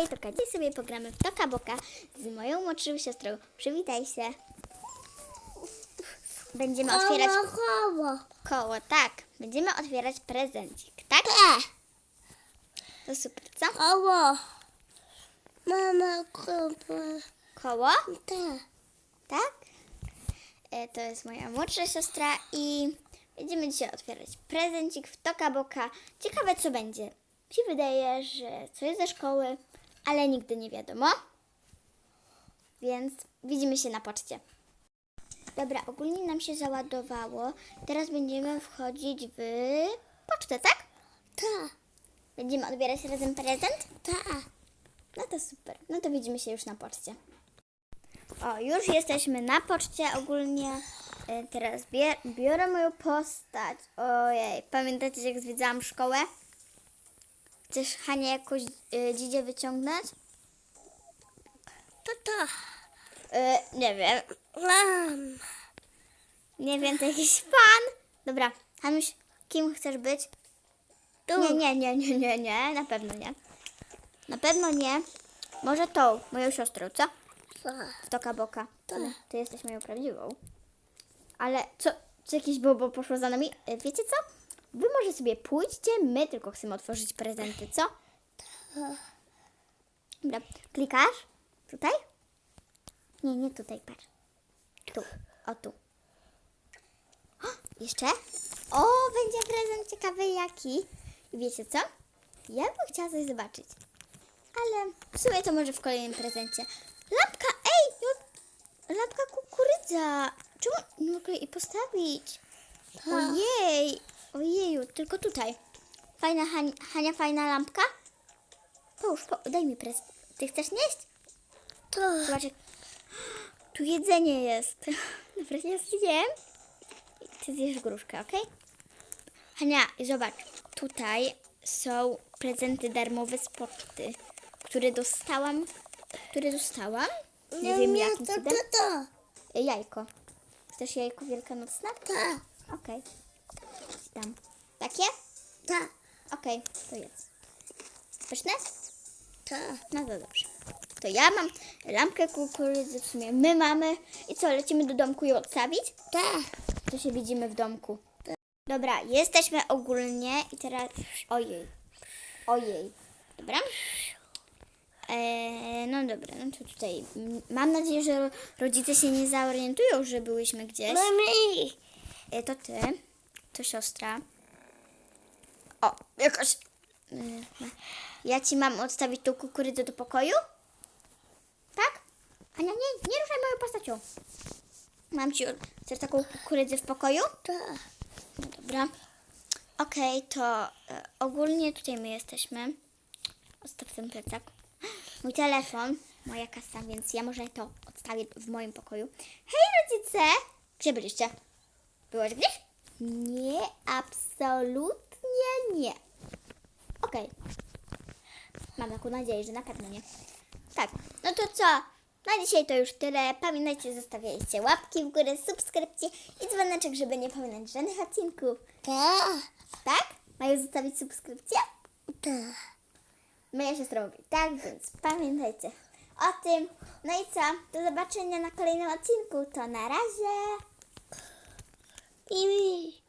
Hej, to Dziś sobie pogramy w Toka Boka z moją młodszą siostrą. Przywitaj się. Będziemy otwierać koło. koło, tak. Będziemy otwierać prezencik, tak? To super, co? Koło. Mama koło. Koło, Tak. tak? E, to jest moja młodsza siostra i będziemy dzisiaj otwierać prezencik w Toka Boka. Ciekawe, co będzie. Mi się wydaje, że coś ze szkoły, ale nigdy nie wiadomo. Więc widzimy się na poczcie. Dobra, ogólnie nam się załadowało. Teraz będziemy wchodzić w pocztę, tak? Tak. Będziemy odbierać razem prezent? Tak. No to super. No to widzimy się już na poczcie. O, już jesteśmy na poczcie ogólnie. E, Teraz biorę moją postać. Ojej, pamiętacie jak zwiedzałam szkołę? Chcesz Hania jakoś y, dzidzie wyciągnąć? To to. E, nie wiem. Mam. Nie wiem, to jakiś pan. Dobra, Hanuś, kim chcesz być? Tu. Nie, nie, nie, nie, nie, nie, na pewno nie. Na pewno nie. Może tą, moją siostrą, co? W Toka Boka. Ale Ty jesteś moją prawdziwą. Ale co, co jakieś bobo poszło za nami? E, Wiecie co? Wy może sobie pójdźcie, my tylko chcemy otworzyć prezenty, co? Dobra, klikasz? Tutaj? Nie, nie tutaj, patrz. Tu, o tu. O, jeszcze? O, będzie prezent ciekawy jaki. I wiecie co? Ja bym chciała coś zobaczyć. Ale w sumie to może w kolejnym prezencie. Lampka, ej! no- Lampka kukurydza. Czemu nie mogę jej postawić? Ojej, ojeju, tylko tutaj. Fajna, Hania, Hania fajna lampka? Połóż, po, daj mi prezent. Ty chcesz nieść? To. Zobacz, jak... tu jedzenie jest. Dobra, ja zjem. Ty zjesz gruszkę, ok? Hania, zobacz, tutaj są prezenty darmowe z poczty, które dostałam, które dostałam. Nie, wiem jakim to, to, to. Jajko. Chcesz jajko wielkanocne? Tak. Okej. Tam. Takie? Tak. Okej, to jest. Pyszne? Tak. No to dobrze. To ja mam lampkę kukurydzy, w sumie my mamy. I co, lecimy do domku ją odstawić? Tak. To się widzimy w domku. Dobra, jesteśmy ogólnie i teraz... Ojej. Ojej. Dobra. Eee, no dobra, no to tutaj... Mam nadzieję, że ro- rodzice się nie zaorientują, że byłyśmy gdzieś. Mami. E, to ty, to siostra. O, jakaś. y, Ja ci mam odstawić tą kukurydzę do pokoju? Tak? Ania, nie, nie ruszaj moją postacią. Mam ci. od- Chcesz taką kukurydzę w pokoju? Tak. No dobra. Okej, to e, ogólnie tutaj my jesteśmy. Odstaw ten plecak. Mój telefon, moja kasa, więc ja może to odstawię w moim pokoju. Hej rodzice! Gdzie byliście? Byłeś gdzieś? Nie, absolutnie nie. Okej. Mam taką nadzieję, że na pewno nie. Tak, no to co? Na dzisiaj to już tyle. Pamiętajcie, zostawiajcie łapki w górę, subskrypcje i dzwoneczek, żeby nie pominąć żadnych odcinków. Tak. Tak? Mają zostawić subskrypcję? Tak. Moja siostra mówi tak, więc pamiętajcie o tym. No i co? Do zobaczenia na kolejnym odcinku. To na razie. I mi.